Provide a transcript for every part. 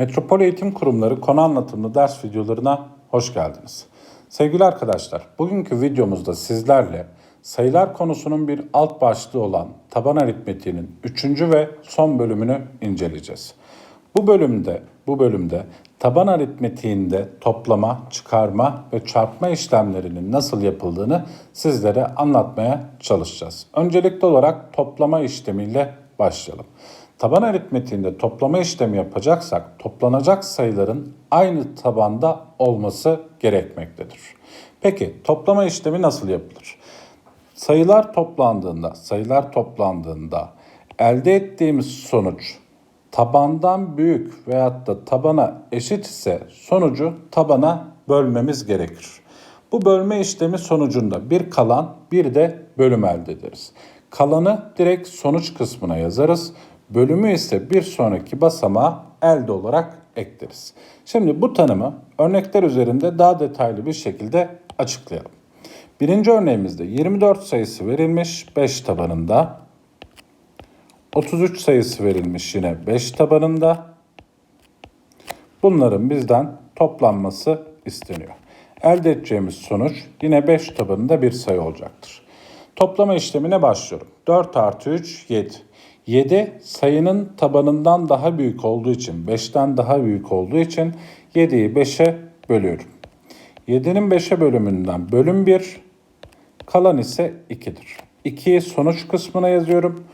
Metropol Eğitim Kurumları konu anlatımlı ders videolarına hoş geldiniz. Sevgili arkadaşlar, bugünkü videomuzda sizlerle sayılar konusunun bir alt başlığı olan taban aritmetiğinin 3. ve son bölümünü inceleyeceğiz. Bu bölümde, bu bölümde taban aritmetiğinde toplama, çıkarma ve çarpma işlemlerinin nasıl yapıldığını sizlere anlatmaya çalışacağız. Öncelikli olarak toplama işlemiyle başlayalım. Taban aritmetiğinde toplama işlemi yapacaksak toplanacak sayıların aynı tabanda olması gerekmektedir. Peki toplama işlemi nasıl yapılır? Sayılar toplandığında, sayılar toplandığında elde ettiğimiz sonuç tabandan büyük veyahut da tabana eşit ise sonucu tabana bölmemiz gerekir. Bu bölme işlemi sonucunda bir kalan bir de bölüm elde ederiz. Kalanı direkt sonuç kısmına yazarız. Bölümü ise bir sonraki basamağa elde olarak ekleriz. Şimdi bu tanımı örnekler üzerinde daha detaylı bir şekilde açıklayalım. Birinci örneğimizde 24 sayısı verilmiş 5 tabanında. 33 sayısı verilmiş yine 5 tabanında. Bunların bizden toplanması isteniyor. Elde edeceğimiz sonuç yine 5 tabanında bir sayı olacaktır. Toplama işlemine başlıyorum. 4 artı 3 7. 7 sayının tabanından daha büyük olduğu için, 5'ten daha büyük olduğu için 7'yi 5'e bölüyorum. 7'nin 5'e bölümünden bölüm 1, kalan ise 2'dir. 2'yi sonuç kısmına yazıyorum.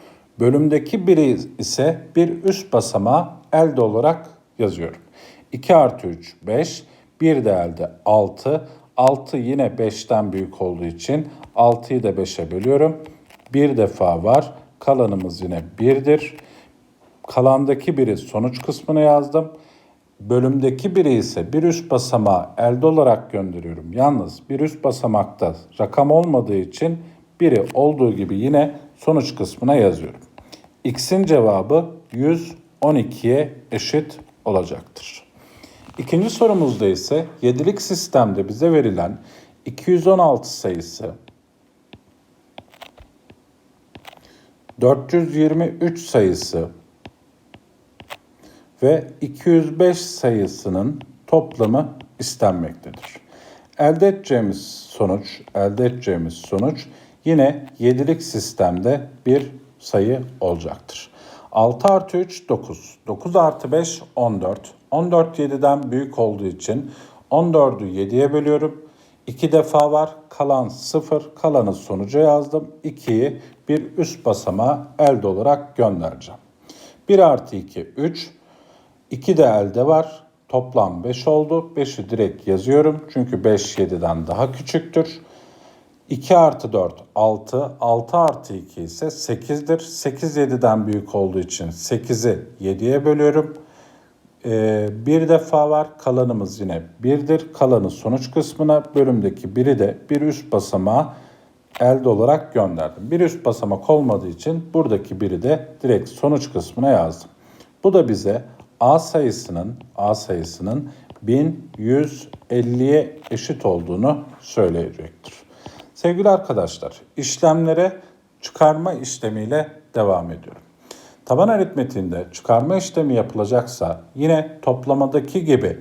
Bölümdeki biri ise bir üst basamağı elde olarak yazıyorum. 2 artı 3 5, 1 de elde 6. 6 yine 5'ten büyük olduğu için 6'yı da 5'e bölüyorum. Bir defa var. Kalanımız yine 1'dir. Kalandaki biri sonuç kısmına yazdım. Bölümdeki biri ise bir üst basamağı elde olarak gönderiyorum. Yalnız bir üst basamakta rakam olmadığı için biri olduğu gibi yine sonuç kısmına yazıyorum. X'in cevabı 112'ye eşit olacaktır. İkinci sorumuzda ise yedilik sistemde bize verilen 216 sayısı 423 sayısı ve 205 sayısının toplamı istenmektedir. Elde edeceğimiz sonuç, elde edeceğimiz sonuç yine yedilik sistemde bir sayı olacaktır. 6 artı 3 9, 9 artı 5 14. 14 7'den büyük olduğu için 14'ü 7'ye bölüyorum. 2 defa var. Kalan 0. Kalanı sonuca yazdım. 2'yi bir üst basamağa elde olarak göndereceğim. 1 artı 2 3. 2 de elde var. Toplam 5 oldu. 5'i direkt yazıyorum. Çünkü 5 7'den daha küçüktür. 2 artı 4 6. 6 artı 2 ise 8'dir. 8 7'den büyük olduğu için 8'i 7'ye bölüyorum. Ee, bir defa var. Kalanımız yine 1'dir. Kalanı sonuç kısmına bölümdeki biri de bir üst basamağa elde olarak gönderdim. Bir üst basamak olmadığı için buradaki biri de direkt sonuç kısmına yazdım. Bu da bize A sayısının A sayısının 1150'ye eşit olduğunu söyleyecektir. Sevgili arkadaşlar, işlemlere çıkarma işlemiyle devam ediyorum. Taban aritmetiğinde çıkarma işlemi yapılacaksa yine toplamadaki gibi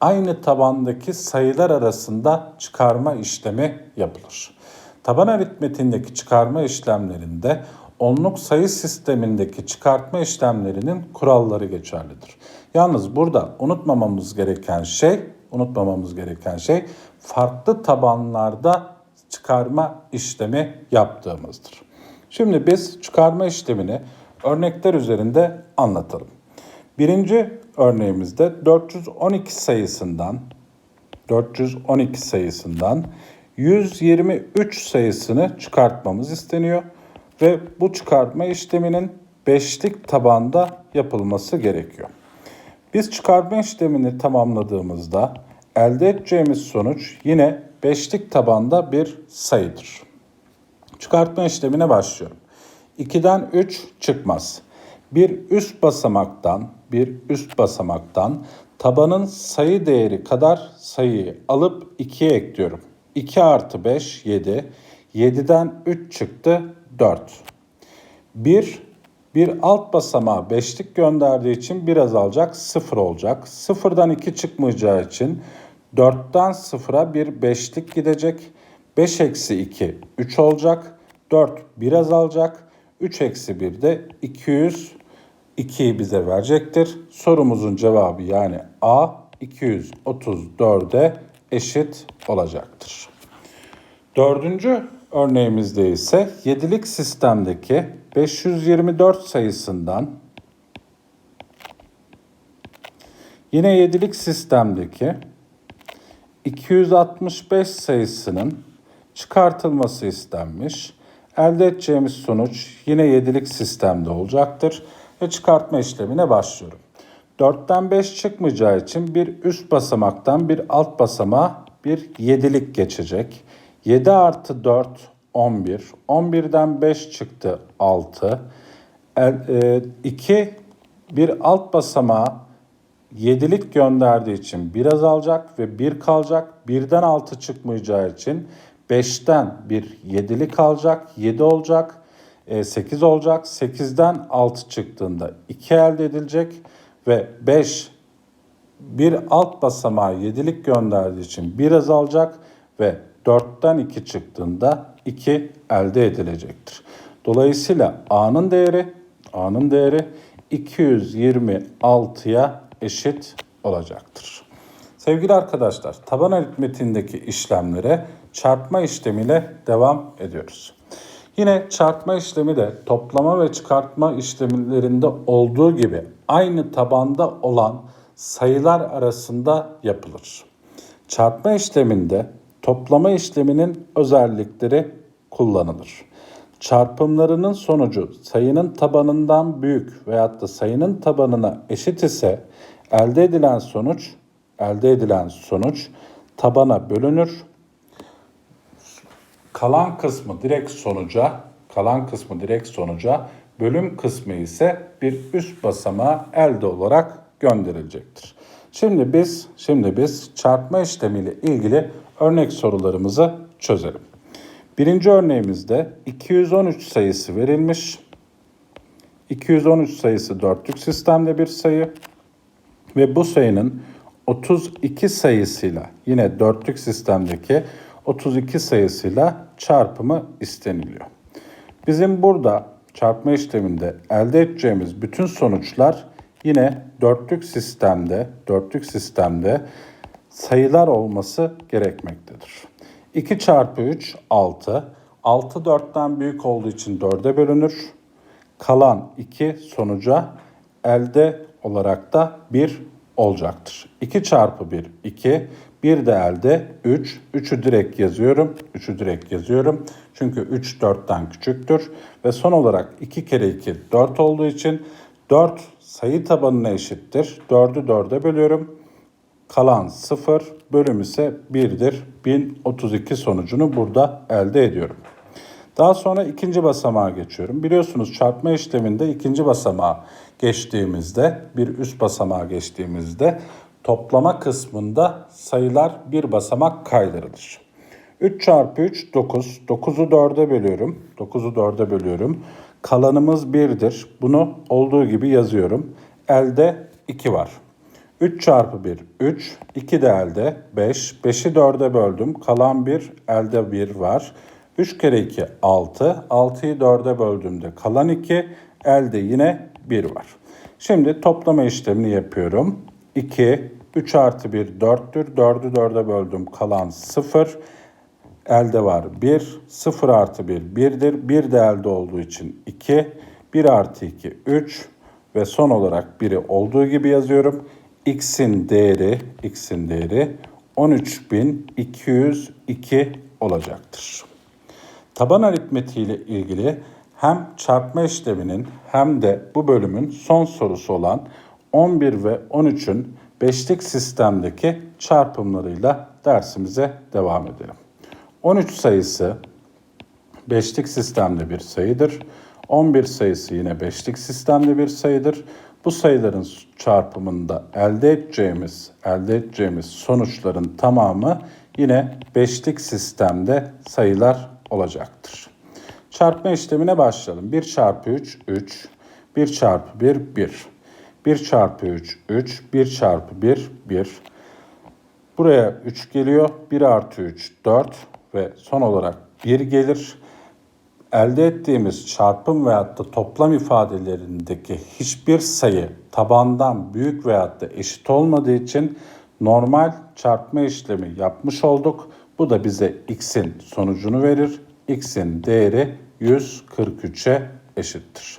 aynı tabandaki sayılar arasında çıkarma işlemi yapılır. Taban aritmetiğindeki çıkarma işlemlerinde onluk sayı sistemindeki çıkartma işlemlerinin kuralları geçerlidir. Yalnız burada unutmamamız gereken şey, unutmamamız gereken şey farklı tabanlarda çıkarma işlemi yaptığımızdır. Şimdi biz çıkarma işlemini örnekler üzerinde anlatalım. Birinci örneğimizde 412 sayısından 412 sayısından 123 sayısını çıkartmamız isteniyor ve bu çıkartma işleminin beşlik tabanda yapılması gerekiyor. Biz çıkartma işlemini tamamladığımızda elde edeceğimiz sonuç yine beşlik tabanda bir sayıdır. Çıkartma işlemine başlıyorum. 2'den 3 çıkmaz. Bir üst basamaktan, bir üst basamaktan tabanın sayı değeri kadar sayıyı alıp 2'ye ekliyorum. 2 artı 5, 7. 7'den 3 çıktı, 4. 1, Bir alt basamağa beşlik gönderdiği için biraz alacak sıfır olacak. Sıfırdan 2 çıkmayacağı için 4'ten sıfıra bir beşlik gidecek. 5 eksi 2 3 olacak. 4 biraz alacak. 3 eksi 1 de 200 2'yi bize verecektir. Sorumuzun cevabı yani A 234'e eşit olacaktır. Dördüncü örneğimizde ise yedilik sistemdeki 524 sayısından yine yedilik sistemdeki 265 sayısının çıkartılması istenmiş. Elde edeceğimiz sonuç yine yedilik sistemde olacaktır ve çıkartma işlemine başlıyorum. 4'ten 5 çıkmayacağı için bir üst basamaktan bir alt basamağa bir yedilik geçecek. 7 artı 4 11. 11'den 5 çıktı 6. 2 bir alt basamağa yedilik gönderdiği için biraz alacak ve bir kalacak. Birden 6 çıkmayacağı için 5'ten bir yedilik alacak. 7 olacak. 8 olacak. 8'den 6 çıktığında 2 elde edilecek ve 5 bir alt basamağa yedilik gönderdiği için biraz alacak ve 4'ten 2 çıktığında 2 elde edilecektir. Dolayısıyla A'nın değeri A'nın değeri 226'ya eşit olacaktır. Sevgili arkadaşlar, taban aritmetiğindeki işlemlere çarpma işlemiyle devam ediyoruz. Yine çarpma işlemi de toplama ve çıkartma işlemlerinde olduğu gibi aynı tabanda olan sayılar arasında yapılır. Çarpma işleminde toplama işleminin özellikleri kullanılır. Çarpımlarının sonucu sayının tabanından büyük veyahut da sayının tabanına eşit ise elde edilen sonuç elde edilen sonuç tabana bölünür. Kalan kısmı direkt sonuca, kalan kısmı direkt sonuca, bölüm kısmı ise bir üst basamağa elde olarak gönderilecektir. Şimdi biz şimdi biz çarpma işlemiyle ilgili örnek sorularımızı çözelim. Birinci örneğimizde 213 sayısı verilmiş. 213 sayısı dörtlük sistemde bir sayı ve bu sayının 32 sayısıyla yine dörtlük sistemdeki 32 sayısıyla çarpımı isteniliyor. Bizim burada çarpma işleminde elde edeceğimiz bütün sonuçlar yine dörtlük sistemde, dörtlük sistemde sayılar olması gerekmektedir. 2 çarpı 3 6. 6 4'ten büyük olduğu için 4'e bölünür. Kalan 2 sonuca elde olarak da 1 olacaktır. 2 çarpı 1 2. Bir de elde 3. 3'ü direkt yazıyorum. 3'ü direkt yazıyorum. Çünkü 3 4'ten küçüktür. Ve son olarak 2 kere 2 4 olduğu için 4 sayı tabanına eşittir. 4'ü 4'e bölüyorum. Kalan 0 bölüm ise 1'dir. 1032 sonucunu burada elde ediyorum. Daha sonra ikinci basamağa geçiyorum. Biliyorsunuz çarpma işleminde ikinci basamağa geçtiğimizde, bir üst basamağa geçtiğimizde toplama kısmında sayılar bir basamak kaydırılır. 3 çarpı 3 9. 9'u 4'e bölüyorum. 9'u 4'e bölüyorum. Kalanımız 1'dir. Bunu olduğu gibi yazıyorum. Elde 2 var. 3 çarpı 1 3. 2 de elde 5. 5'i 4'e böldüm. Kalan 1 elde 1 var. 3 kere 2 6. 6'yı 4'e böldüğümde kalan 2 elde yine 1 var. Şimdi toplama işlemini yapıyorum. 2, 3 artı 1 4'tür. 4'ü 4'e böldüm kalan 0. Elde var 1. 0 artı 1 1'dir. 1 de elde olduğu için 2. 1 artı 2 3. Ve son olarak 1'i olduğu gibi yazıyorum. X'in değeri, X'in değeri 13202 olacaktır. Taban aritmetiği ile ilgili hem çarpma işleminin hem de bu bölümün son sorusu olan 11 ve 13'ün beşlik sistemdeki çarpımlarıyla dersimize devam edelim. 13 sayısı beşlik sistemde bir sayıdır. 11 sayısı yine beşlik sistemde bir sayıdır. Bu sayıların çarpımında elde edeceğimiz elde edeceğimiz sonuçların tamamı yine beşlik sistemde sayılar olacaktır. Çarpma işlemine başlayalım. 1 çarpı 3 3. 1 çarpı 1 1. 1 çarpı 3 3. 1 çarpı 1 1. Buraya 3 geliyor. 1 artı 3 4 ve son olarak 1 gelir. Elde ettiğimiz çarpım veyahut da toplam ifadelerindeki hiçbir sayı tabandan büyük veyahut da eşit olmadığı için normal çarpma işlemi yapmış olduk. Bu da bize x'in sonucunu verir. x'in değeri 143'e eşittir.